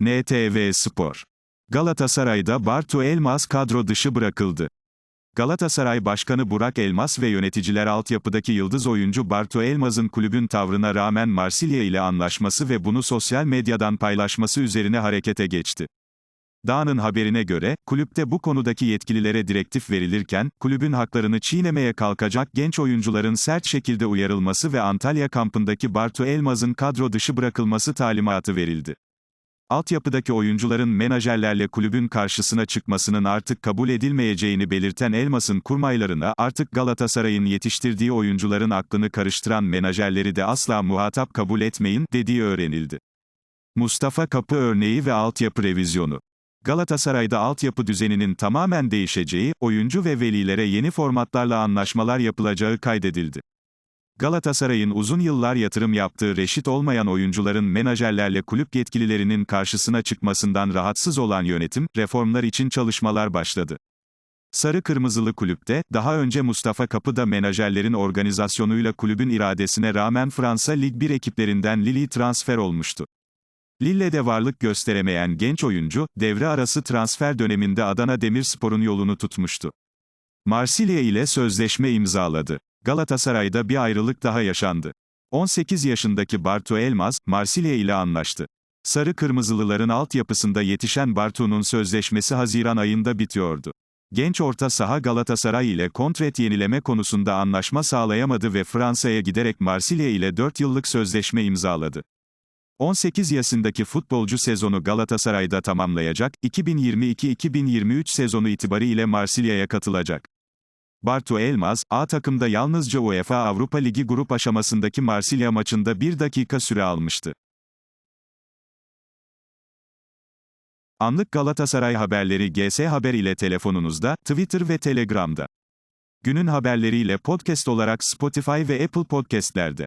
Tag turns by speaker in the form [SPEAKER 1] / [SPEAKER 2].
[SPEAKER 1] NTV Spor. Galatasaray'da Bartu Elmas kadro dışı bırakıldı. Galatasaray Başkanı Burak Elmas ve yöneticiler altyapıdaki yıldız oyuncu Bartu Elmas'ın kulübün tavrına rağmen Marsilya ile anlaşması ve bunu sosyal medyadan paylaşması üzerine harekete geçti. Dağ'ın haberine göre, kulüpte bu konudaki yetkililere direktif verilirken, kulübün haklarını çiğnemeye kalkacak genç oyuncuların sert şekilde uyarılması ve Antalya kampındaki Bartu Elmas'ın kadro dışı bırakılması talimatı verildi. Altyapıdaki oyuncuların menajerlerle kulübün karşısına çıkmasının artık kabul edilmeyeceğini belirten Elmas'ın kurmaylarına artık Galatasaray'ın yetiştirdiği oyuncuların aklını karıştıran menajerleri de asla muhatap kabul etmeyin dediği öğrenildi. Mustafa Kapı örneği ve altyapı revizyonu Galatasaray'da altyapı düzeninin tamamen değişeceği, oyuncu ve velilere yeni formatlarla anlaşmalar yapılacağı kaydedildi. Galatasaray'ın uzun yıllar yatırım yaptığı reşit olmayan oyuncuların menajerlerle kulüp yetkililerinin karşısına çıkmasından rahatsız olan yönetim, reformlar için çalışmalar başladı. Sarı Kırmızılı kulüpte, daha önce Mustafa Kapı da menajerlerin organizasyonuyla kulübün iradesine rağmen Fransa Lig 1 ekiplerinden Lille transfer olmuştu. Lille'de varlık gösteremeyen genç oyuncu, devre arası transfer döneminde Adana Demirspor'un yolunu tutmuştu. Marsilya ile sözleşme imzaladı. Galatasaray'da bir ayrılık daha yaşandı. 18 yaşındaki Bartu Elmas, Marsilya ile anlaştı. Sarı Kırmızılıların altyapısında yetişen Bartu'nun sözleşmesi Haziran ayında bitiyordu. Genç orta saha Galatasaray ile kontrat yenileme konusunda anlaşma sağlayamadı ve Fransa'ya giderek Marsilya ile 4 yıllık sözleşme imzaladı. 18 yaşındaki futbolcu sezonu Galatasaray'da tamamlayacak, 2022-2023 sezonu itibariyle Marsilya'ya katılacak. Bartu Elmas, A takımda yalnızca UEFA Avrupa Ligi grup aşamasındaki Marsilya maçında bir dakika süre almıştı. Anlık Galatasaray haberleri GS Haber ile telefonunuzda, Twitter ve Telegram'da. Günün haberleriyle podcast olarak Spotify ve Apple Podcast'lerde.